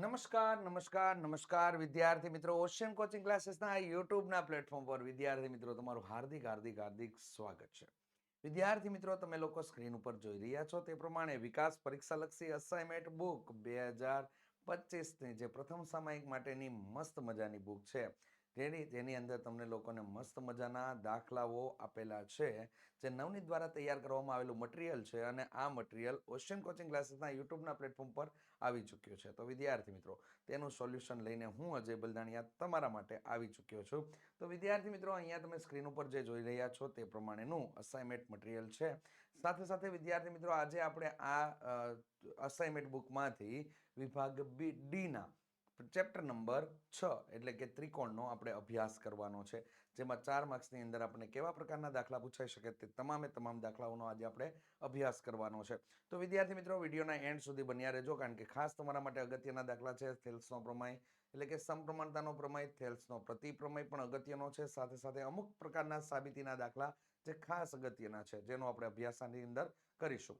નમસ્કાર નમસ્કાર નમસ્કાર વિદ્યાર્થી મિત્રો. ઓશિયન કોચિંગ ક્લાસીસના યુટ્યુબના પ્લેટફોર્મ પર વિદ્યાર્થી મિત્રો, તમારું હાર્દિક હાર્દિક હાર્દિક સ્વાગત છે. વિદ્યાર્થી મિત્રો, તમે લોકો સ્ક્રીન ઉપર જોઈ રહ્યા છો તે પ્રમાણે વિકાસ પરીક્ષાલક્ષી અસાઇનમેન્ટ બુક બે હજાર પચીસની જે પ્રથમ સામાયિક માટેની મસ્ત મજાની બુક છે. તેની તેની અંદર તમને લોકોને મસ્ત મજાના દાખલાઓ આપેલા છે, જે નવનીત દ્વારા તૈયાર કરવામાં આવેલું મટીરિયલ છે અને આ મટીરિયલ ઓશિયન કોચિંગ ક્લાસીસના યુટ્યુબના પ્લેટફોર્મ પર આવી ચૂક્યો છે. તો વિદ્યાર્થી મિત્રો, તેનું સોલ્યુશન લઈને હું અજય બલદાણિયા તમારા માટે આવી ચૂક્યો છું. તો વિદ્યાર્થી મિત્રો, અહીંયા તમે સ્ક્રીન ઉપર જે જોઈ રહ્યા છો તે પ્રમાણેનું અસાઇનમેન્ટ મટીરિયલ છે. સાથે સાથે વિદ્યાર્થી મિત્રો, આજે આપણે આ અસાઇનમેન્ટ બુકમાંથી વિભાગ બી, ડીના ચેપ્ટર નંબર છ એટલે કે ત્રિકોણનો આપણે અભ્યાસ કરવાનો છે. જેમાં ચાર માર્ક્સની અંદર આપણે કેવા પ્રકારના દાખલા પૂછાઈ શકે તે તમામે તમામ દાખલાઓનો આજે આપણે અભ્યાસ કરવાનો છે. તો વિદ્યાર્થી મિત્રો, વિડીયોના એન્ડ સુધી બન્યા રહેજો, કારણ કે ખાસ તમારા માટે અગત્યના દાખલા છે થેલ્સનો પ્રમેય, એટલે કે સમપ્રમાણતાનો પ્રમેય થેલ્સનો પ્રતિપ્રમેય પણ અગત્યનો છે. સાથે સાથે અમુક પ્રકારના સાબિતીના દાખલા જે ખાસ અગત્યના છે, જેનો આપણે અભ્યાસની અંદર કરીશું.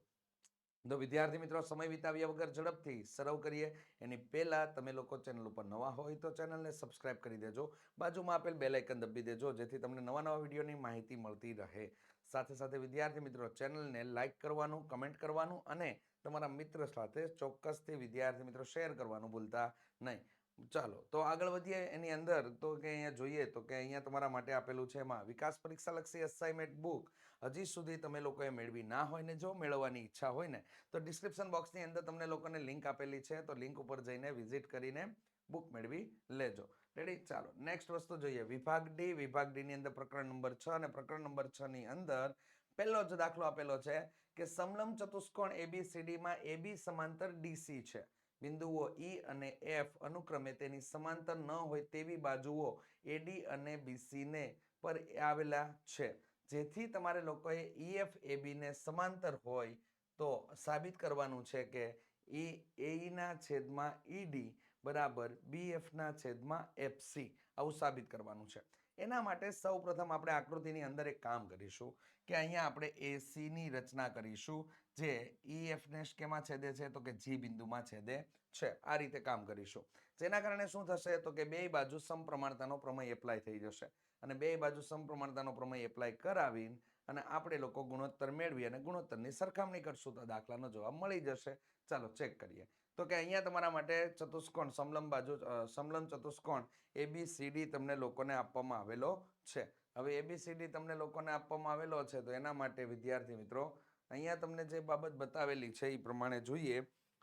તો વિદ્યાર્થી મિત્રો, સમય વિતાવ્યા વગર ઝડપથી સર્વ કરીએ. એની પહેલાં તમે લોકો ચેનલ ઉપર નવા હોય તો ચેનલને સબસ્ક્રાઇબ કરી દેજો. બાજુમાં આપેલ બે લાઇકન દબી દેજો, જેથી તમને નવા નવા વિડીયોની માહિતી મળતી રહે. સાથે સાથે વિદ્યાર્થી મિત્રો, ચેનલને લાઇક કરવાનું, કમેન્ટ કરવાનું અને તમારા મિત્ર સાથે ચોક્કસથી વિદ્યાર્થી મિત્રો શેર કરવાનું ભૂલતા નહીં. ચાલો, તો આગળ વધીએ એની અંદર. તો કે અહીંયા જોઈએ, તો કે અહીંયા તમારા માટે આપેલું છે એમાં, વિકાસ પરીક્ષા લક્ષી અસાઇનમેન્ટ બુક હજી સુધી તમે લોકોએ મેળવી ના હોય ને જો, મેળવવાની ઈચ્છા હોય ને. તો ડિસ્ક્રિપ્શન બોક્સની અંદર તમને લોકોને લિંક આપેલી છે, તો લિંક ઉપર જઈને વિઝિટ કરીને બુક મેળવી લેજો. રેડી ચાલો નેક્સ્ટ વસ્તુ જોઈએ. વિભાગ ડી વિભાગ ડીની અંદર પ્રકરણ નંબર છ અને પ્રકરણ નંબર છની અંદર પહેલો જ દાખલો આપેલો છે કે સમલમ ચતુષ્કોણ એબીસીડીમાં એબી સમાંતર ડીસી છે. બિંદુઓ ઈ અને એફ અનુક્રમે તેની સમાંતર ન હોય તેવી બાજુઓ એડી અને બીસીને પર આવેલા છે. જેથી તમારે લોકોએ ઈએફ એબી ને સમાંતર હોય તો સાબિત કરવાનું છે કે ઈ એઈના છેદમાં ઈડી બરાબર બીએફના છેદમાં એફસી આવું સાબિત કરવાનું છે. એના માટે સૌ પ્રથમ આપણે આકૃતિની અંદર એક કામ કરીશું કે અહીંયા આપણે એસીની રચના કરીશું. જે ઈએફ ને કેમાં છેદે છે તો કે જી બિંદુમાં છેદે છે. આ રીતે કામ કરીશું. જેના કારણે શું થશે તો કે બે બાજુ સમપ્રમાણતાનો પ્રમેય એપ્લાય થઈ જશે. અને બે બાજુ સમપ્રમાણતાનો પ્રમેય એપ્લાય કરાવીને અને આપણે લોકો ગુણોત્તર મેળવી અને ગુણોત્તરની સરખામણી કરશું તો દાખલાનો જવાબ મળી જશે. ચાલો ચેક કરીએ. તો કે અહીંયા તમારા માટે ચતુષ્કોણ સમલંબ બાજુ અ, સમલંબ ચતુષ્કોણ એબીસીડી તમને લોકોને આપવામાં આવેલો છે. હવે એબીસીડી તમને લોકોને આપવામાં આવેલો છે તો એના માટે વિદ્યાર્થી મિત્રો અહીંયા તમને જે બાબત બતાવેલી છે એ પ્રમાણે જોઈએ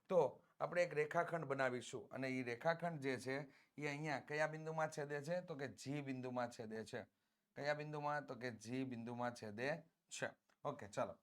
તો આપણે એક રેખાખંડ બનાવીશું અને એ રેખાખંડ જે છે એ અહીંયા કયા બિંદુમાં છેદે છે? તો કે જી બિંદુમાં છેદે છે. કયા બિંદુમાં? તો કે જી બિંદુમાં છેદે છે. ઓકે, ચાલો.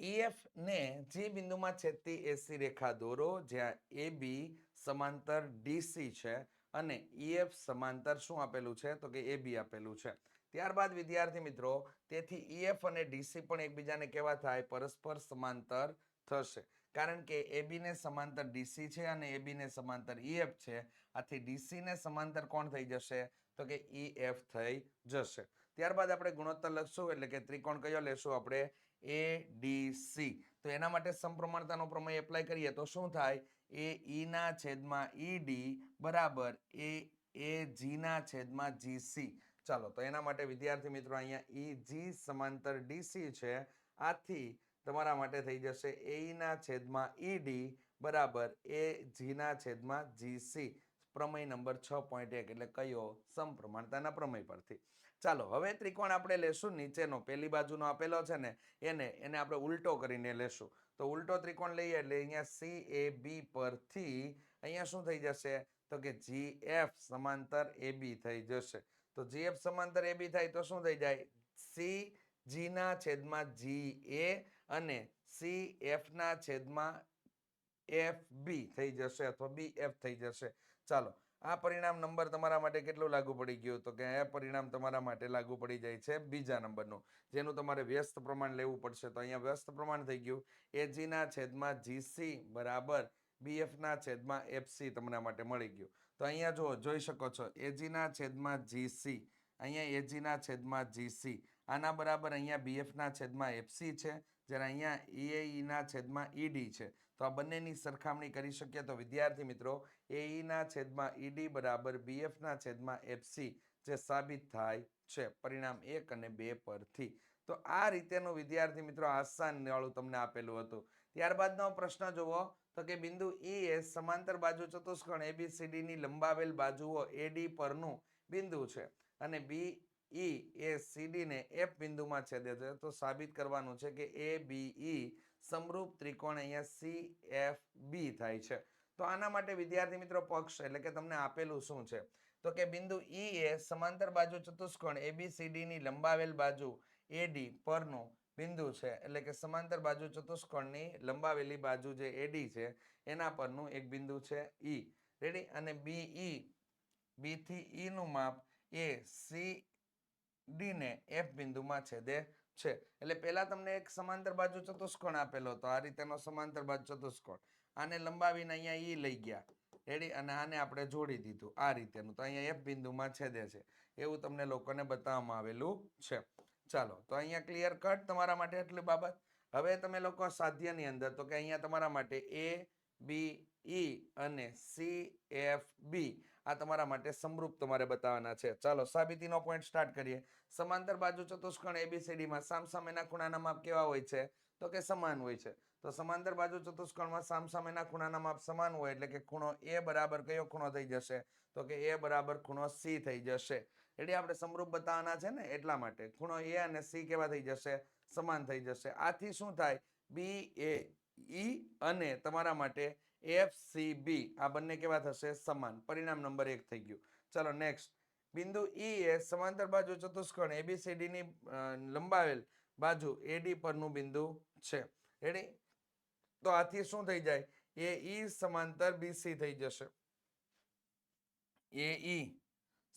EF ને જી બિંદુમાં છેદતી એસી રેખા દોરો, જ્યાં એ બી સમાંતર ડીસી છે અને ઈએફ સમાંતર શું આપેલું છે? તો કે એ બી આપેલું છે. ત્યારબાદ વિદ્યાર્થી મિત્રો, તેથી ઈએફ અને ડીસી પણ એકબીજાને કેવા થાય? પરસ્પર સમાંતર થશે. કારણ કે એબી ને સમાંતર ડીસી છે અને એબી ને સમાંતર ઈએફ છે. આથી ડીસી ને સમાંતર કોણ થઈ જશે? તો કે ઈએફ થઈ જશે. ત્યારબાદ આપણે ગુણોત્તર લખશું, એટલે કે ત્રિકોણ કયો લેશું આપણે? એ ડી સી તો એના માટે સમપ્રમાણતાનો પ્રમેય એપ્લાય કરીએ તો શું થાય? એ ઈ ના છેદમાં ઈ ડી બરાબર એ એ જી ના છેદમાં જી સી ચાલો, તો એના માટે વિદ્યાર્થી મિત્રો અહીંયા ઈ જી સમાંતર ડીસી છે. આથી તમારા માટે થઈ જશે એ ના છેદમાં ઈ ડી બરાબર એ જી ના છેદમાં જી સી પ્રમેય નંબર છ પોઈન્ટ એક એટલે કયો? સમપ્રમાણતાના પ્રમેય પરથી. ચાલો, હવે ત્રિકોણ આપણે લેશું નીચેનો. પેલી બાજુનો આપેલો છે ને, એને એને આપણે ઉલટો કરીને લેશું. તો ઉલટો ત્રિકોણ લઈએ એટલે અહીંયા સી એ બી પરથી અહીંયા શું થઈ જશે? તો કે જી એફ સમાંતર એ બી થઈ જશે. તો જી એફ સમાંતર એ બી થાય તો શું થઈ જાય? સી જી ના છેદમાં જી એ અને સી એફ ના છેદમાં એફ બી થઈ જશે અથવા બી એફ થઈ જશે. ચાલો, આ પરિણામ નંબર તમારા માટે કેટલું લાગુ પડી ગયું? તો કે આ પરિણામ તમારા માટે લાગુ પડી જાય છે બીજા નંબરનું. જેનું તમારે વ્યસ્ત પ્રમાણ લેવું પડશે. તો અહીંયા વ્યસ્ત પ્રમાણ થઈ ગયું. એજી ના છેદમાં જીસી બરાબર. બીએફના છેદમાં એફસી તમને માટે મળી ગયું. તો અહીંયા જો જોઈ શકો છો. એજીના છેદમાં જીસી અહીંયા એજીના છેદમાં જીસી આના બરાબર અહીંયા બીએફના છેદમાં એફસી છે. જ્યારે અહીંયા ઈએઈના છેદમાં ઈડી છે. તો આ બંનેની સરખામણી કરી શકીએ તો વિદ્યાર્થી મિત્રો એઈના છેદમાં ઈડી બરાબર બીએફના છેદમાં એફસી જે સાબિત થાય છે. પરિણામ એક અને બે પરથી. તો આ રીતેનું વિદ્યાર્થી મિત્રો આસાન વાળું તમને આપેલું હતું. ત્યારબાદનો પ્રશ્ન જુઓ. તો કે બિંદુ ઈ એ સમાંતર બાજુ ચતુષ્કોણ એબીસીડી ની લંબાવેલ બાજુઓ એડી પરનું બિંદુ છે. અને બી ઈ એ સીડી ને એફ બિંદુમાં છેદે છે. તો સાબિત કરવાનું છે કે એ બી ઈ સમરૂપ ત્રિકોણ અહીંયા સી એફ બી થાય છે. તો આના માટે વિદ્યાર્થી મિત્રો પક્ષ એટલે કે તમને આપેલું શું છે? તો કે બિંદુ ઈ એ સમાંતર બાજુ ચતુષ્કોણ એબીસીડી ની લંબાવેલ બાજુ એડી પરનું બિંદુ છે. એટલે કે સમાંતર બાજુ ચતુષ્કોણની લંબાવેલી બાજુ જે એડી છે, એના પરનું એક બિંદુ છે ઈ રેડી અને બી ઈ બી થી ઈ નું માપ એ સી ડી ને એફ બિંદુમાં છેદે છે. એટલે પહેલા તમને એક સમાંતર બાજુ ચતુષ્કોણ આપેલો હતો. આ રીતેનો સમાંતર બાજુ ચતુષ્કોણ. આને લંબાવીને અહીંયા ઈ લઈ ગયા. રેડી અને આને આપણે જોડી દીધું. આ રીતેનું. તો અહીંયા એફ બિંદુમાં છેદે છે. એવું તમને લોકોને બતાવવામાં આવેલું છે. ચાલો, તો અહીંયા ક્લિયર કટ તમારા માટે એટલી બાબત. હવે તમે લોકો સાધ્યની અંદર, તો કે અહીંયા તમારા માટે એ બી ઈ અને સી એફ બી આ તમારા માટે સમરૂપ તમારે બતાવવાના છે. ચાલો, સાબિતીનો પોઈન્ટ સ્ટાર્ટ કરીએ. સમાંતર બાજુ ચતુષ્કોણ એબીસીડીમાં સામસામેના ખૂણાના માપ કેવા હોય છે? તો કે સમાન હોય છે. તો સમાંતર બાજુ ચતુષ્કોણમાં સામસામેના ખૂણાના માપ સમાન હોય, એટલે કે ખૂણો એ બરાબર કયો ખૂણો થઈ જશે? તો કે એ બરાબર ખૂણો સી થઈ જશે. એટલે આપણે સમરૂપ બતાવવાના છે ને, એટલા માટે. ખૂણો એ અને સી કેવા થઈ જશે? સમાન થઈ જશે. આથી શું થાય? બી એ ઈ અને તમારા માટે એફ સી બી, આ બંને કેવા થશે? સમાન. પરિણામ નંબર એક થઈ ગયું. ચલો નેક્સ્ટ. બિંદુ ઈ એ સમાંતર બાજુ ચતુષ્કોણ એબીસીડી ની લંબાવેલ બાજુ એડી પરનું બિંદુ છે. રેડી તો આથી શું થઈ જાય? એ ઈ સમાંતર બીસી થઈ જશે. એ ઈ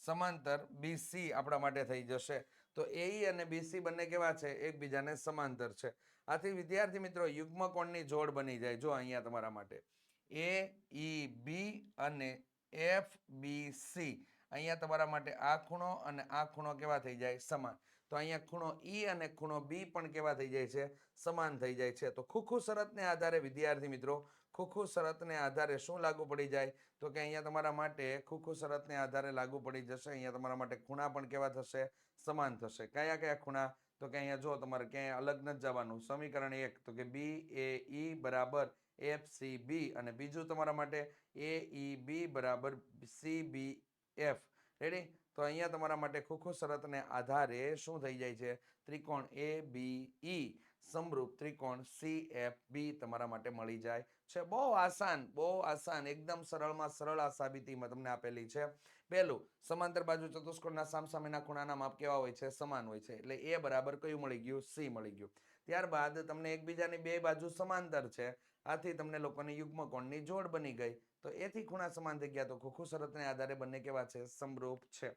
સમાંતર બીસી આપણા માટે થઈ જશે. તો એઈ અને બીસી બંને કેવા છે? એકબીજાને સમાંતર છે. આથી વિદ્યાર્થી મિત્રો યુગ્મ કોણની જોડ બની જાય. જો અહીંયા તમારા માટે. એ ઈ બી અને એફ બી સી અહીંયા તમારા માટે આ ખૂણો અને આ ખૂણો કેવા થઈ જાય? સમાન. તો અહીંયા ખૂણો ઈ અને ખૂણો બી પણ કેવા થઈ જાય છે? સમાન થઈ જાય છે. તો ખૂખું શરતને આધારે વિદ્યાર્થી મિત્રો ખુખુ શરતને આધારે શું લાગુ પડી જાય? તો કે અહીંયા તમારા માટે ખુખુ શરતને આધારે લાગુ પડી જશે, અહીંયા તમારા માટે ખૂણા પણ કેવા થશે? સમાન થશે. કયા કયા ખૂણા? તો કે અહીંયા જો તમારે ક્યાંય અલગ નથી જવાનું. સમીકરણ એક, તો કે બી એ ઈ બરાબર એફ સી બી અને બીજું તમારા માટે એ ઈ બી બરાબર સી બી એફ રેડી તો અહીંયા તમારા માટે ખુખુ શરતને આધારે શું થઈ જાય છે? ત્રિકોણ એ બી ઈ સમરૂપ ત્રિકોણ સી એફ બી તમારા માટે મળી જાય છે. બહુ આસાન બહુ આસાન, એકદમ સરળમાં સરળ આ સાબિતીમાં તમને આપેલી છે. પહેલું, સમાંતર બાજુ ચતુષ્કોણના સામસામેના ખૂણાના માપ કેવા હોય છે? સમાન હોય છે. એટલે એ બરાબર કયું મળી ગયું? સી મળી ગયું. ત્યારબાદ તમને એકબીજાની બે બાજુ સમાંતર છે. આથી તમને લોકોની યુગ્મકોણની જોડ બની ગઈ. તો એથી ખૂણા સમાન થઈ ગયા તો ખુખુ શરતને આધારે બંને કેવા છે? સમરૂપ છે.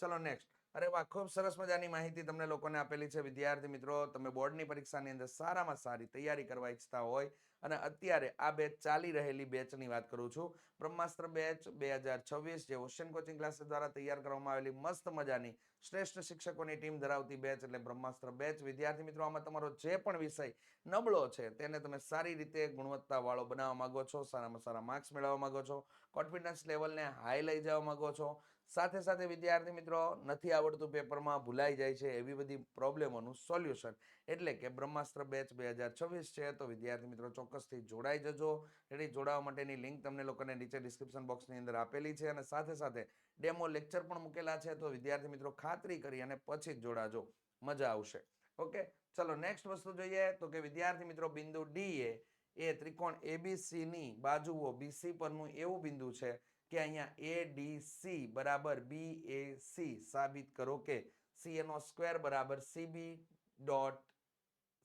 ચલો નેક્સ્ટ અરે વાહ, ખૂબ સરસ મજાની માહિતી તમને લોકોને આપેલી છે. વિદ્યાર્થી મિત્રો, તમે બોર્ડની પરીક્ષાની અંદર સારામાં સારી તૈયારી કરવા ઈચ્છતા હોય અને અત્યારે આ બેચ ચાલી રહેલી બેચની વાત કરું છું. બ્રહ્માસ્ત્ર બેચ બે હજાર છવ્વીસ, જે ઓશિયન કોચિંગ ક્લાસીસ દ્વારા તૈયાર કરવામાં આવેલી મસ્ત મજાની શ્રેષ્ઠ શિક્ષકોની ટીમ ધરાવતી બેચ એટલે બ્રહ્માસ્ત્ર બેચ વિદ્યાર્થી મિત્રો, આમાં તમારો જે પણ વિષય નબળો છે તેને તમે સારી રીતે ગુણવત્તાવાળો બનાવવા માંગો છો, સારામાં સારા માર્ક્સ મેળવવા માંગો છો કોન્ફિડન્સ લેવલને હાઈ લઈ જવા માંગો છો સાથે સાથે વિદ્યાર્થી મિત્રો, નથી આવડતું પેપરમાં ભૂલાઈ જાય છે એવી બધી પ્રોબ્લેમોનું સોલ્યુશન. એટલે કે બ્રહ્માસ્ત્ર બેચ બે હજાર છવ્વીસ છે, તો વિદ્યાર્થી મિત્રો ચોક્કસથી જોડાઈ જજો. એટલે જોડાવા માટેની લિંક તમને લોકોને નીચે ડિસ્ક્રિપ્શન બોક્સની અંદર આપેલી છે અને સાથે સાથે ડેમો લેક્ચર પણ મૂકેલા છે, તો વિદ્યાર્થી મિત્રો ખાતરી કરી અને પછી જ જોડાજો. મજા આવશે. ઓકે? ચલો, નેક્સ્ટ વસ્તુ જોઈએ, તો કે વિદ્યાર્થી મિત્રો બિંદુ ડી એ ત્રિકોણ એબીસીની બાજુઓ બીસી પરનું એવું બિંદુ છે કે અહીંયા એ ડી સી બરાબર બી એ સી સાબિત કરો કે સી એનો સ્ક્વેર બરાબર સીબી ડોટ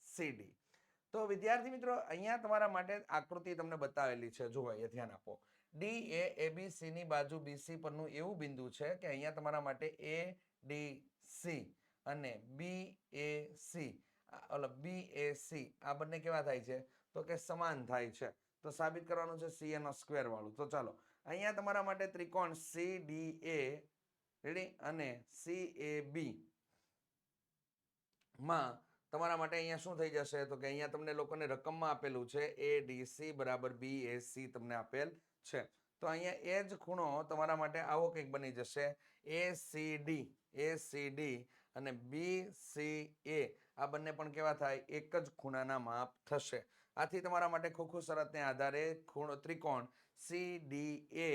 સીડી તો વિદ્યાર્થી મિત્રો, અહીંયા તમારા માટે આકૃતિ તમને બતાવેલી છે. જુઓ એ ધ્યાન આપો. ડી એ એબીસી ની બાજુ બીસી પરનું એવું બિંદુ છે કે અહીંયા તમારા માટે એ ડી સી અને બી એ સી ઓલો બી એ સી આ બંને કેવા થાય છે? તો કે સમાન થાય છે. તો સાબિત કરવાનું છે સી એનો સ્ક્વેર વાળું. તો ચાલો અહીંયા તમારા માટે ત્રિકોણ સી ડી એ રેડી અને સી એ બી માં તમારા માટે અહીંયા શું થઈ જશે? તો કે અહીંયા તમને લોકોને રકમમાં આપેલું છે એ ડી સી બરાબર બી એ સી તમને આપેલ છે. તો અહીંયા એ જ ખૂણો તમારા માટે આવો કંઈક બની જશે. A C D A C D અને બી સી એ આ બંને પણ કેવા થાય? એક જ ખૂણાના માપ થશે. આથી તમારા માટે ખોખું શરતને આધારે ખૂણો, ત્રિકોણ સી ડી એ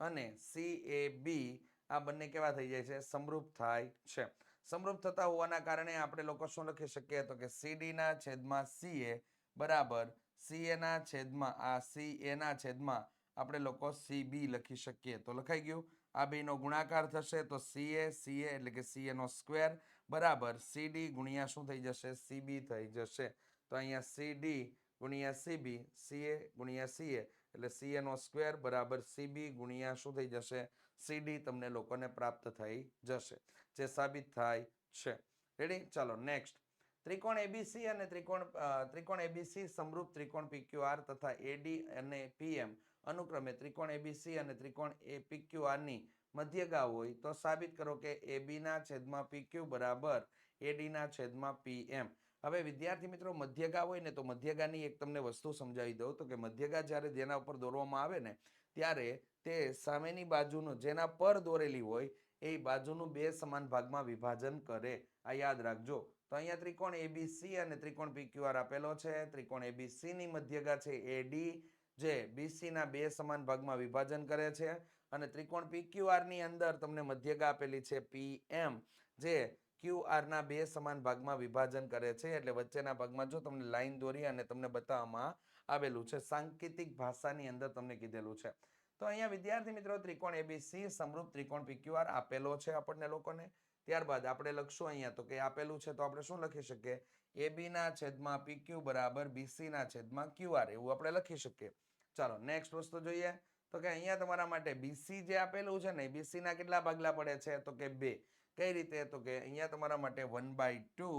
અને સી એ બી આ બંને કેવા થઈ જાય છે? સમરૂપ થાય છે. સમરૂપ થતા હોવાના કારણે આપણે લોકો શું લખી શકીએ તો કે સીડી ના છેદમાં સી એ બરાબર સી એ ના છેદમાં આ સી એ ના છેદમાં આપણે લોકો સી બી લખી શકીએ. તો લખાઈ ગયું? આ બેનો ગુણાકાર થશે તો સી એ સી એ એટલે કે સી એ નો સ્ક્વેર બરાબર સી ડી ગુણ્યા શું થઈ જશે? સી બી થઈ જશે. તો અહીંયા સી ડી ગુણ્યા સી બી સી એ ગુણ્યા સી એ એટલે સી એનો સ્ક્વેર બરાબર સીબી ગુણ્યા શું થઈ જશે? સીડી તમને લોકોને પ્રાપ્ત થઈ જશે, જે સાબિત થાય છે. રેડી ચાલો નેક્સ્ટ ત્રિકોણ એબીસી અને ત્રિકોણ ત્રિકોણ એબીસી સમરૂપ ત્રિકોણ પીક્યુઆર તથા એડી અને પીએમ અનુક્રમે ત્રિકોણ એબીસી અને ત્રિકોણ એ પીક્યુઆરની મધ્યગા હોય તો સાબિત કરો કે એબીના છેદમાં પીક્યુ બરાબર એડીના છેદમાં પીએમ હવે વિદ્યાર્થી મિત્રો, મધ્યગા હોય ને તો મધ્યગાની એક તમને વસ્તુ સમજાવી દઉં તો કે મધ્યગા જ્યારે જેના ઉપર દોરવામાં આવે ને, ત્યારે તે સામેની બાજુનું, જેના પર દોરેલી હોય, એ બાજુનું બે સમાન ભાગમાં વિભાજન કરે. આ યાદ રાખજો. તો અહીંયા ત્રિકોણ એબીસી અને ત્રિકોણ પીક્યુઆર આપેલો છે. ત્રિકોણ એબીસીની મધ્યગા છે એડી જે બીસીના બે સમાન ભાગમાં વિભાજન કરે છે. અને ત્રિકોણ પીક્યુઆરની અંદર તમને મધ્યગા આપેલી છે પીએમ જે QR ના બે સમાન ભાગમાં વિભાજન કરે છે, એટલે વચ્ચેના ભાગમાં જો તમને લાઈન દોરી અને તમને બતાવવામાં આવેલું છે, સાંકેતિક ભાષાની અંદર તમને કીધેલું છે. તો અહીંયા વિદ્યાર્થી મિત્રો ત્રિકોણ એબીસી સમરૂપ ત્રિકોણ પીક્યુઆર આપેલો છે આપણને લોકોને. ત્યારબાદ આપણે લખશું અહીંયા તો કે આપેલું છે તો આપણે શું લખી શકીએ? એબીના છેદમાં પીક્યુ બરાબર બીસીના છેદમાં ક્યુઆર એવું આપણે લખી શકીએ. ચાલો નેક્સ્ટ વસ્તુ જોઈએ. તો કે અહીંયા તમારા માટે બીસી જે આપેલું છે ને BC ના કેટલા ભાગલા પડે છે? તો કે બે. કઈ રીતે? તો કે અહીંયા તમારા માટે વન બાય ટુ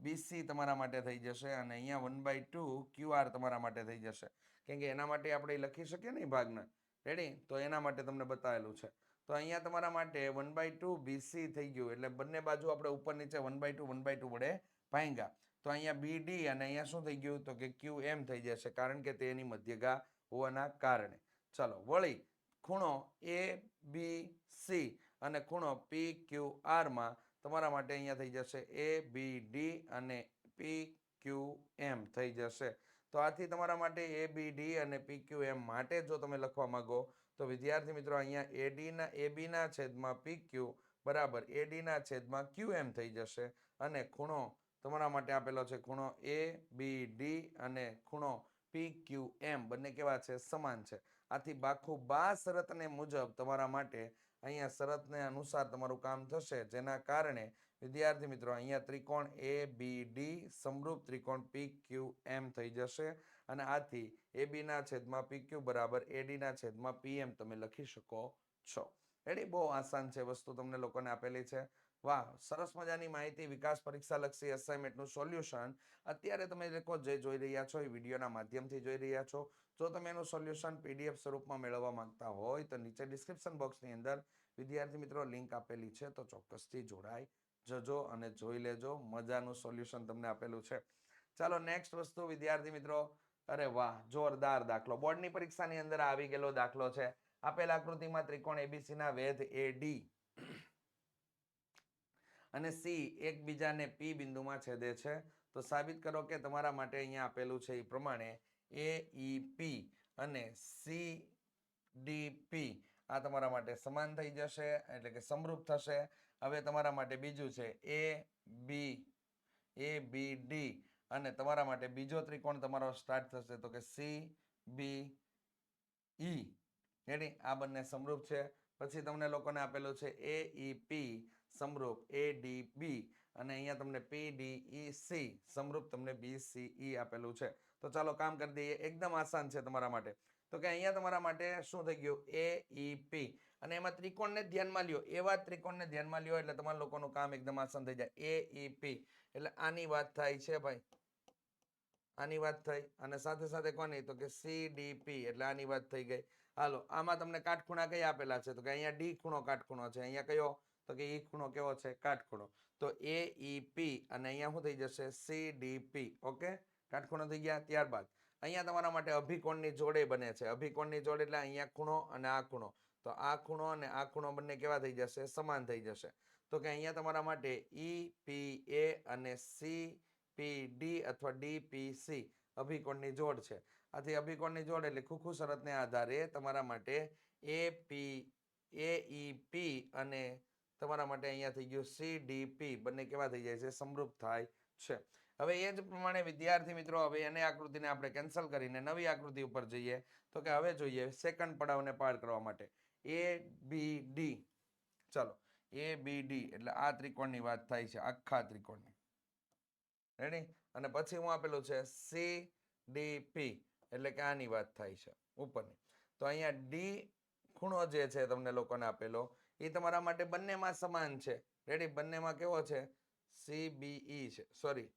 બીસી તમારા માટે થઈ જશે અને અહીંયા વન બાય ટુ ક્યુઆર તમારા માટે થઈ જશે. કેમ કે એના માટે આપણે લખી શકીએ ને ભાગને? રેડી તો એના માટે તમને બતાવેલું છે. તો અહીંયા તમારા માટે વન બાય ટુ બીસી થઈ ગયું. એટલે બંને બાજુ આપણે ઉપર નીચે one by two one by two વડે ભાંગ્યા. તો અહીંયા બી ડી અને અહીંયા શું થઈ ગયું? તો કે ક્યુ એમ થઈ જશે, કારણ કે તે એની મધ્યગા હોવાના કારણે. ચલો, વળી ખૂણો એ બી સી અને ખૂણો પી ક્યુ આરમાં તમારા માટે અહીંયા થઈ જશે એ બી ડી અને પી ક્યુ એમ થઈ જશે. તો આથી તમારા માટે એ બી ડી અને પી ક્યુ એમ માટે જો તમે લખવા માંગો, તો વિદ્યાર્થી મિત્રો અહીંયા એ ડીના એ બીના છેદમાં પી ક્યુ બરાબર એ ડીના છેદમાં ક્યુ એમ થઈ જશે. અને ખૂણો તમારા માટે આપેલો છે ખૂણો એ બી ડી અને ખૂણો પી ક્યુ એમ બંને કેવા છે? સમાન છે. આથી બાખું બા શરતને મુજબ તમારા માટે અહીંયા શરતને અનુસાર તમારું કામ થશે, જેના કારણે વિદ્યાર્થી મિત્રો અહીંયા ત્રિકોણ એ બી ડી સમરૂપ ત્રિકોણ પી ક્યુ એમ થઈ જશે અને આથી એ બીના છેદમાં પી ક્યુ બરાબર એ ડીના છેદમાં પી એમ તમે લખી શકો છો. એડી બહુ આસાન છે વસ્તુ તમને લોકોને આપેલી છે. વાહ, સરસ મજાની માહિતી. વિકાસ પરીક્ષા લક્ષી અસાઇનમેન્ટનું સોલ્યુશન અત્યારે તમે લોકો જે જોઈ રહ્યા છો એ વિડીયોના માધ્યમથી જોઈ રહ્યા છો. જો તમે એનું સોલ્યુશન પીડીએફ સ્વરૂપમાં મેળવવા માંગતા હોય તો નીચે ડિસ્ક્રિપ્શન બોક્સની અંદર વિદ્યાર્થી મિત્રો લિંક આપેલી છે. તો ચોક્કસથી જોડાઈ જજો અને જોઈ લેજો. મજાનું સોલ્યુશન તમને આપેલું છે. ચાલો નેક્સ્ટ વસ્તુ વિદ્યાર્થી મિત્રો. અરે વાહ, જોરદાર દાખલો. બોર્ડની પરીક્ષાની અંદર આવી ગયેલો દાખલો છે. આપેલ આકૃતિમાં ત્રિકોણ એબીસીના વેધ એ એડી અને સી એકબીજાને પી બિંદુમાં છેદે છે. તો સાબિત કરો કે તમારા માટે અહીંયા આપેલું છે એ પ્રમાણે એ, ઈ, પી અને સી, ડી, પી આ તમારા માટે સમાન થઈ જશે એટલે કે સમરૂપ થશે. હવે તમારા માટે બીજું છે એ, બી એ, બી, ડી અને તમારા માટે બીજો ત્રિકોણ તમારો સ્ટાર્ટ થશે તો કે સી, બી, ઈ. આ બંને સમરૂપ છે. પછી તમને લોકોને આપેલું છે એ, ઈ, પી સમરૂપ એ ડી બી અને અહીંયા તમને પી ડી ઈ સી સમરૂપ તમને બી સી ઈ આપેલું છે. તો ચાલો કામ કરી દઈએ. એકદમ આસાન છે તમારા માટે. તો કે અહીંયા તમારા માટે શું થઈ ગયું? એ ઈ પી અને એમાં ત્રિકોણને ધ્યાનમાં લ્યો. એવા ત્રિકોણને ધ્યાનમાં લ્યો એટલે તમારા લોકોનું કામ એકદમ આસાન થઈ જાય. એ ઈ પી એટલે આની વાત થાય છે ભાઈ. આની વાત થઈ. અને સાથે સાથે કોની? તો કે સી ડી પી એટલે આની વાત થઈ ગઈ. હાલો, આમાં તમને કાટખૂણા કયા આપેલા છે? તો કે અહીંયા ડી ખૂણો કાટખૂણો છે. અહીંયા કયો? તો કે ઈ ખૂણો કેવો છે? કાટખૂણો તો એ ઈ પી અને અહીંયા શું થઈ જશે? C D P. ઓકે? કાટખૂણો થઈ ગયા ત્યારબાદ. અહીંયા તમારા માટે અભિકોણની જોડે બને છે. અભિકોણની જોડે એટલે અહીંયા ખૂણો અને આ ખૂણો. તો આ ખૂણો અને આ ખૂણો બંને કેવા થઈ જશે? સમાન થઈ જશે. તો કે અહીંયા તમારા માટે ઈ પી એ અને સી પી ડી અથવા ડી પી સી અભિકોણની જોડ છે. આથી અભિકોણની જોડ એટલે ખુખુ શરતને આધારે તમારા માટે એ પી, એ ઈ પી અને તમારા માટે અહીંયા થઈ ગયું સી ડી પી બંને કેવા થઈ જાય છે? સમૃદ્ધ થાય છે. હવે એ જ પ્રમાણે વિદ્યાર્થી મિત્રો, હવે એને આકૃતિને આપણે કેન્સલ કરીને નવી આકૃતિ ઉપર જઈએ. તો કે હવે જોઈએ સેકન્ડ પડાવને પાર કરવા માટે. એ બી ડી ચાલો. એ બી ડી એટલે આ ત્રિકોણની વાત થાય છે, આખા ત્રિકોણની. રેડી અને પછી હું આપેલું છે સી ડી પી એટલે કે આની વાત થાય છે ઉપરની. તો અહીંયા ડી ખૂણો જે છે તમને લોકોને આપેલો. એ તમારા માટે બંનેમાં સમાન છે. રેડી બંનેમાં કેવો છે? સીબીઈ છે. સોરી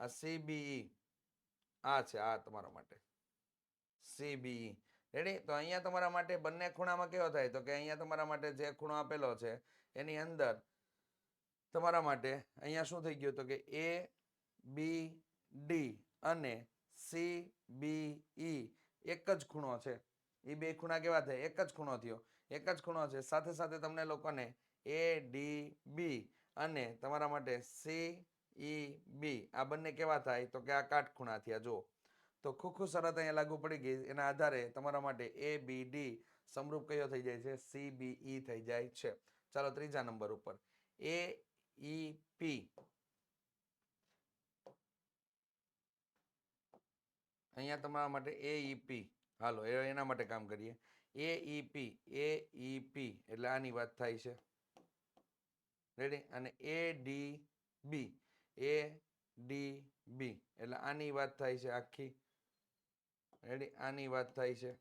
આ સીબીઈ આ છે, આ તમારા માટે. સીબીઈ રેડી તો અહીંયા તમારા માટે બંને ખૂણામાં કેવો થાય? તો કે અહીંયા તમારા માટે જે ખૂણો આપેલો છે, એની અંદર તમારા માટે અહીંયા શું થઈ ગયું? તો કે એ બી ડી અને સી બી ઈ એક જ ખૂણો છે. એ બે ખૂણા કેવા થાય? એક જ ખૂણો થયો. એક જ ખૂણો છે. સાથે સાથે તમને લોકોને એ, ડી, બી અને તમારા માટે સી, ઈ, બી આ બંને કેવા થાય? તો કે આ કાટખૂણા થયા. જો તો ખૂખું શરત અહીંયા લાગુ પડી ગઈ. એના આધારે તમારા માટે એ, બી, ડી સમરૂપ કયો થઈ જાય છે? સી, બી, ઈ થઈ જાય છે. ચાલો ત્રીજા નંબર ઉપર. એ, ઈ, પી. અહીંયા તમારા માટે એ, ઈ, પી. હાલો એના માટે કામ કરીએ. એ ઈપી એ ઈપી એટલે આની વાત થાય છે. રેડી અને એ ડી બી એ ડી બી એટલે આની વાત થાય છે આખી. રેડી આની વાત થાય છે.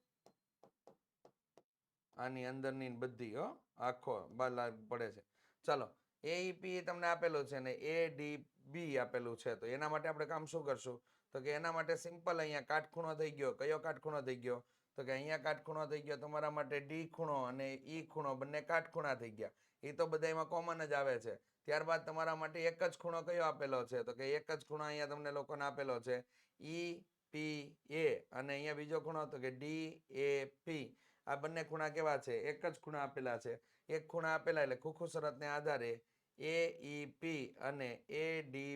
આની અંદરની બધી, હો, આખો બહાર પડે છે. ચાલો એઈપી તમને આપેલું છે ને એ ડી બી આપેલું છે. તો એના માટે આપણે કામ શું કરશું? તો કે એના માટે સિમ્પલ અહીંયા કાટખૂણો થઈ ગયો. કયો કાટખૂણો થઈ ગયો? તો કે અહીંયા કાટખૂણો થઈ ગયો, તમારા માટે ડી ખૂણો અને ઈ ખૂણો બંને કાટખૂણા થઈ ગયા. એ તો બધા એમાં કોમન જ આવે છે. ત્યારબાદ તમારા માટે એક જ ખૂણો કયો આપેલો છે? તો કે એક જ ખૂણો અહીંયા તમને લોકોને આપેલો છે. ઈ પી એ અને અહીંયા બીજો ખૂણો તો કે ડી એ પી આ બંને ખૂણા કેવા છે? એક જ ખૂણા આપેલા છે. એક ખૂણા આપેલા એટલે ખુખુ શરતને આધારે એ ઈ પી અને એ ડી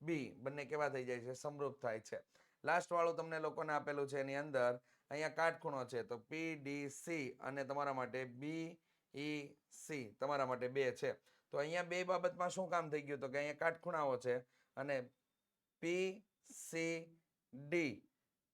બી, બંને કેવા થઈ જાય છે? સમરૂપ થાય છે. લાસ્ટ વાળું તમને લોકોને આપેલું છે એની અંદર, અહીંયા કાટખૂણો છે, તો પી ડી સી અને તમારા માટે બી ઈ સી તમારા માટે બે છે. તો અહીંયા બે બાબતમાં શું કામ થઈ ગયું? તો કે અહીંયા કાટખૂણાઓ છે અને P C D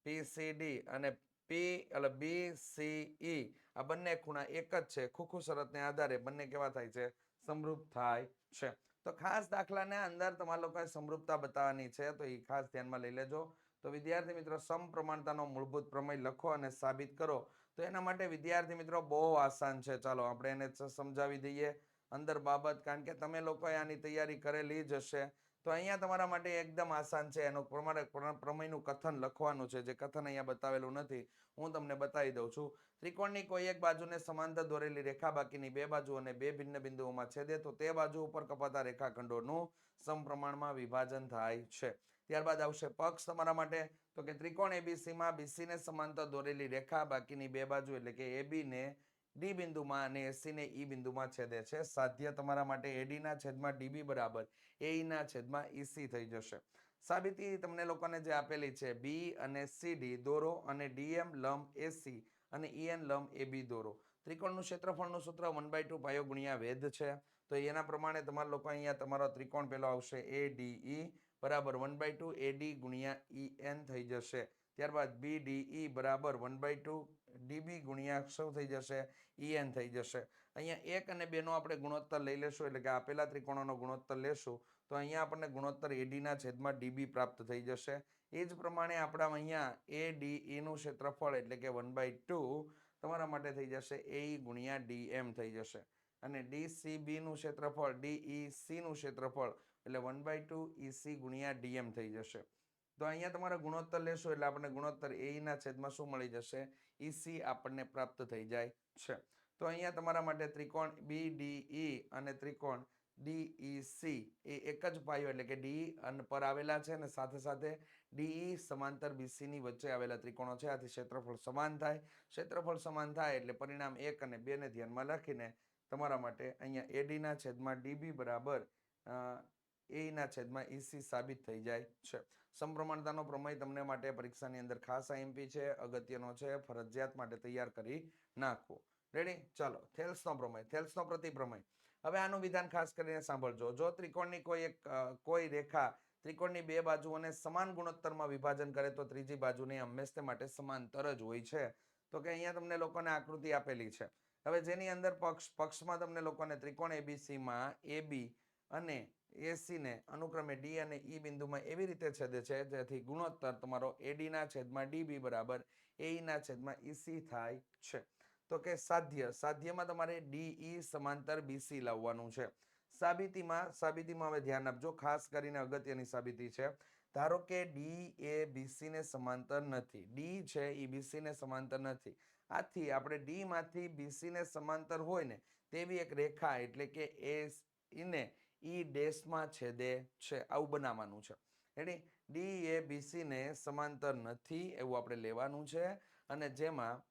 P C D અને પી એટલે બી સી ઈ આ બંને ખૂણા એક જ છે. ખૂખું શરતને આધારે બંને કેવા થાય છે? સમૃદ્ધ થાય છે. તો ખાસ દાખલાને અંદર તમારા લોકોએ સમૃદ્ધતા બતાવવાની છે, તો એ ખાસ ધ્યાનમાં લઈ લેજો. તો વિદ્યાર્થી મિત્રો, સમપ્રમાણતાનો મૂળભૂત પ્રમેય લખો અને સાબિત કરો. તો એના માટે વિદ્યાર્થી મિત્રો, બહુ આસાન છે. ચાલો, આપણે એને સમજાવી દઈએ. અંદર બાબત, કારણ કે તમે લોકોએ આની તૈયારી કરેલી જ હશે. તો અહીંયા તમારા માટે એકદમ આસાન છે. એનું પ્રમાણે પ્ર- પ્રમેયનું કથન લખવાનું છે. જે કથન અહીંયા બતાવેલું નથી. હું તમને બતાવી દઉં છું. ત્રિકોણની કોઈ એક બાજુને સમાંતર દોરેલી રેખા, બાકીની બે બાજુ અને બે ભિન્ન બિંદુઓમાં છેદે, તો તે બાજુ ઉપર કપાતા રેખાખંડોનું સમપ્રમાણમાં વિભાજન થાય છે. ત્યારબાદ આવશે પક્ષ તમારા માટે. તો કે ત્રિકોણ એબીસીમાં બીસીને સમાંતર દોરેલી રેખા, બાકીની બે બાજુ એટલે કે એબીને ડી બિંદુમાં અને AC ને ઈ બિંદુમાં છેદે છે. સાધ્ય તમારા માટે એડીના છેદમાં ડીબી બરાબર એઈના છેદમાં ઈસી થઈ જશે. સાબિતી તમને લોકોને જે આપેલી છે, બી અને CD દોરો અને ડીએમ લંબ એસી અને EN લંબ બી દોરો. ત્રિકોણનું ક્ષેત્રફળનું સૂત્ર વન બાય ટુ પાયો ગુણ્યા વેધ છે. તો એના પ્રમાણે તમારા લોકો અહીંયા તમારો ત્રિકોણ પેલો આવશે, એ ડી ઈ બરાબર વન બાય ટુ એડી ગુણ્યા એન થઈ જશે. ત્યારબાદ બી ડી ઈ બરાબર વન બાય ટુ ડીબી ગુણ્યા શું થઈ જશે? ઈએન થઈ જશે. અહીંયા એક અને બેનો આપણે ગુણોત્તર લઈ લેશું, એટલે કે આપેલા ત્રિકોણોનો ગુણોત્તર લેશું. તો અહીંયા આપણને ગુણોત્તર એડીના છેદમાં ડીબી પ્રાપ્ત થઈ જશે. એ જ પ્રમાણે આપણા અહીંયા એ ડી ઈનું ક્ષેત્રફળ એટલે કે વન બાય ટુ તમારા માટે થઈ જશે એ ગુણ્યા DM થઈ જશે. અને ડી સી બીનું ક્ષેત્રફળ ડી ઈ સીનું ક્ષેત્રફળ એટલે one by two E C ગુણ્યા ડીએમ થઈ જશે. તો અહીંયા તમારે ગુણોત્તર લેશો એટલે આપણને ગુણોત્તર ના છેદમાં શું મળી જશે? ઈસી આપણને પ્રાપ્ત થઈ જાય છે. તો અહીંયા તમારા માટે ત્રિકોણ બી ઈ અને ત્રિકોણ ડીઈ સી એ એક જ પાયો એટલે કે ડી અન પર આવેલા છે અને સાથે સાથે ડીઈ સમાંતર બીસીની વચ્ચે આવેલા ત્રિકોણો છે. આથી ક્ષેત્રફળ સમાન થાય. ક્ષેત્રફળ સમાન થાય એટલે પરિણામ એક અને બેને ધ્યાનમાં રાખીને તમારા માટે અહીંયા એડીના છેદમાં ડીબી બરાબર એ ના છેદમાં ઈસી સાબિત થઈ જાય છે. સમપ્રમાણતાનો પ્રમેય તમને માટે પરીક્ષાની અંદર ખાસ આઈએમપી છે, અગત્યનો છે, ફરજિયાત માટે તૈયાર કરી નાખવો રેડી ચાલો, થેલ્સનો પ્રમેય, થેલ્સનો પ્રતિપ્રમેય. હવે આનું વિધાન ખાસ કરીને સાંભળજો. જો ત્રિકોણની કોઈ એક કોઈ રેખા ત્રિકોણની બે બાજુઓને સમાન ગુણોત્તરમાં વિભાજન કરે તો ત્રીજી બાજુની હંમેશા માટે સમાંતર જ હોય છે. તો કે અહીંયા તમને લોકોને આકૃતિ આપેલી છે. હવે જેની અંદર પક્ષ, પક્ષમાં તમને લોકોને ત્રિકોણ એબીસીમાં એબી અને એસી ને અનુક્રમે ડી અને ઈ બિંદુમાં એવી રીતે છેદે છે, જેથી ગુણોત્તર તમારો એડીના છેદમાં ડીબી બરાબર એઈના છેદમાં ઈસી થાય છે. તો કે સાધ્ય, સાધ્યમાં તમારે ડીઈ સમાંતર બીસી લાવવાનું છે. સાબિતીમાં સાબિતીમાં હવે ધ્યાન આપજો, ખાસ કરીને અગત્યની સાબિતી છે. ધારો કે ડી એ બીસીને સમાંતર નથી, ડી છે એ બીસીને સમાંતર નથી. આથી આપણે ડીમાંથી બીસીને સમાંતર હોય ને તેવી એક રેખા એટલે કે એ ઈને ઈ ડેશમાં છેદે છે. આવું બનાવવાનું છે. રેડી ડી એ બીસી ને સમાંતર નથી એવું આપણે લેવાનું છે. અને જેમાં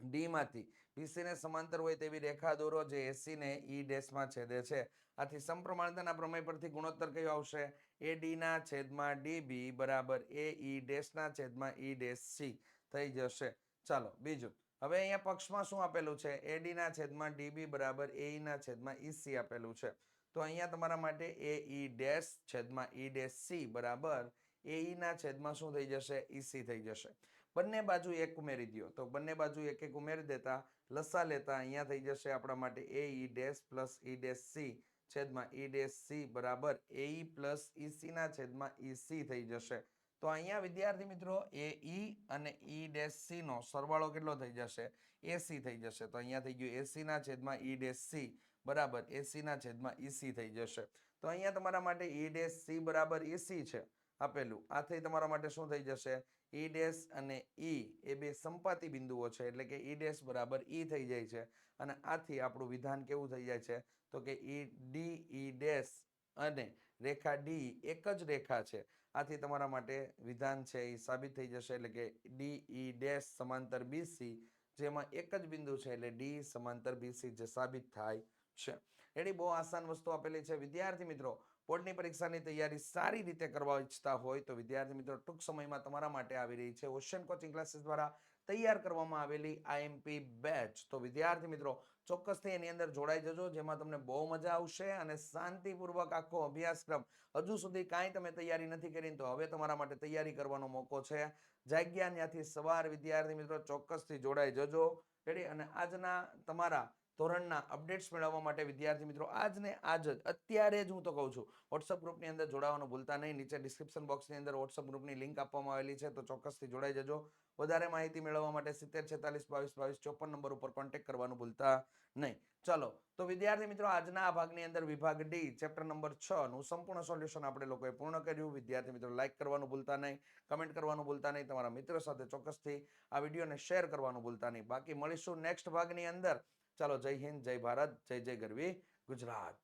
ડીમાંથી બીસીને સમાંતર હોય તેવી રેખા દોરો જે એસી ને ઈ ડેશમાં છેદે છે. આથી સમપ્રમાણતાના પ્રમેય પરથી ગુણોત્તર કયો આવશે? એ ડીના છેદમાં છેદમાં ડીબી બરાબર એ ઈ ડેશના છેદમાં ઈ ડેશ સી થઈ જશે. ચાલો, બીજું. હવે અહીંયા પક્ષમાં શું આપેલું છે? એડી ના છેદમાં ડીબી બરાબર એઈના ના છેદમાં ઈસી આપેલું છે. તો અહીંયા તમારા માટે એ, ઈ ડેશ છેદમાં ઈ ડેશ સી બરાબર. એ ઈના છેદમાં શું થઈ જશે? ઈસી થઈ જશે. બંને બાજુ એક ઉમેરી દો તો બંને બાજુ એક એક ઉમેરી દેતા, લસા લેતા અહીંયા થઈ જશે આપણા માટે એ, E dash plus E dash C છેદમાં ઈ ડેશ સી બરાબર. એ, ઈ પ્લસ ઈસી ના છેદમાં ઈસી થઈ જશે. તો અહીંયા વિદ્યાર્થી મિત્રો એ, ઈ અને ઈ ડેશ સી નો સરવાળો કેટલો થઈ જશે? એસી થઈ જશે. તો અહીંયા થઈ ગયું એસી ના છેદમાં ઈ ડેશ સી. બરાબર એસી ના છેદમાં ઈસી થઈ જશે. તો અહીંયા તમારા માટે ઈ ડેશ સી બરાબર ઈસી છે આપેલું. આ થઈ તમારા માટે શું થઈ જશે? ઈ ડેશ અને ઈ એ બે સંપાતી બિંદુઓ છે, એટલે કે ઈ ડેશ બરાબર ઈ થઈ જાય છે. અને આથી આપણું વિધાન કેવું થઈ જાય છે? તો કે ઈ ડી ઈ ડેશ અને રેખા ડી એક જ રેખા છે. આથી તમારા માટે વિધાન છે એ સાબિત થઈ જશે, એટલે કે ડી ઈ ડેશ સમાંતર બીસી જેમાં એક જ બિંદુ છે, એટલે ડી સમાંતર બીસી જે સાબિત થાય છે. એની બહુ આસાન વસ્તુ આપેલી છે. વિદ્યાર્થી મિત્રો, બોર્ડની પરીક્ષાની તૈયારી સારી રીતે કરવા ઈચ્છતા હોય તો વિદ્યાર્થી મિત્રો, ટૂંક સમયમાં તમારા માટે આવી રહી છે. ઓશિયન કોચિંગ ક્લાસીસ દ્વારા તૈયાર કરવામાં આવેલી આઈએમપી બેચ તો વિદ્યાર્થી મિત્રો, ચોક્કસથી એની અંદર જોડાઈ જજો. જેમાં તમને બહુ મજા આવશે અને શાંતિપૂર્વક આખો અભ્યાસક્રમ હજુ સુધી કાંઈ તમે તૈયારી નથી કરી તો હવે તમારા માટે તૈયારી કરવાનો મોકો છે. જાગ્યા ત્યાંથી સવાર વિદ્યાર્થી મિત્રો, ચોક્કસથી જોડાઈ જજો. રેડી અને આજના તમારા ધોરણના અપડેટ્સ મેળવવા માટે વિદ્યાર્થી મિત્રો આજને આજ જ, અત્યારે જ હું તો કહું છું વોટ્સઅપ ગ્રુપની અંદર જોડાવાનું ભૂલતા નહીં. નીચે ડિસ્ક્રિપ્શન બોક્સની અંદર વોટ્સઅપ ગ્રુપની લિંક આપવામાં આવેલી છે, તો ચોક્કસથી જોડાઈ જજો. વધારે માહિતી મેળવવા માટે સિત્તેર, છેતાલીસ, બાવીસ બાવીસ, ચોપન નંબર ઉપર કોન્ટેક્ટ કરવાનું ભૂલતા નહીં. ચલો, તો વિદ્યાર્થી મિત્રો, આજના આ ભાગની અંદર વિભાગ ડી ચેપ્ટર નંબર છ નું સંપૂર્ણ સોલ્યુશન આપણે લોકોએ પૂર્ણ કર્યું. વિદ્યાર્થી મિત્રો લાઇક કરવાનું ભૂલતા નહીં કમેન્ટ કરવાનું ભૂલતા નહીં, તમારા મિત્રો સાથે ચોક્કસથી આ વિડીયોને શેર કરવાનું ભૂલતા નહીં. બાકી મળીશું નેક્સ્ટ ભાગની અંદર. ચાલો જય હિન્દ જય ભારત જય જય ગરવી ગુજરાત.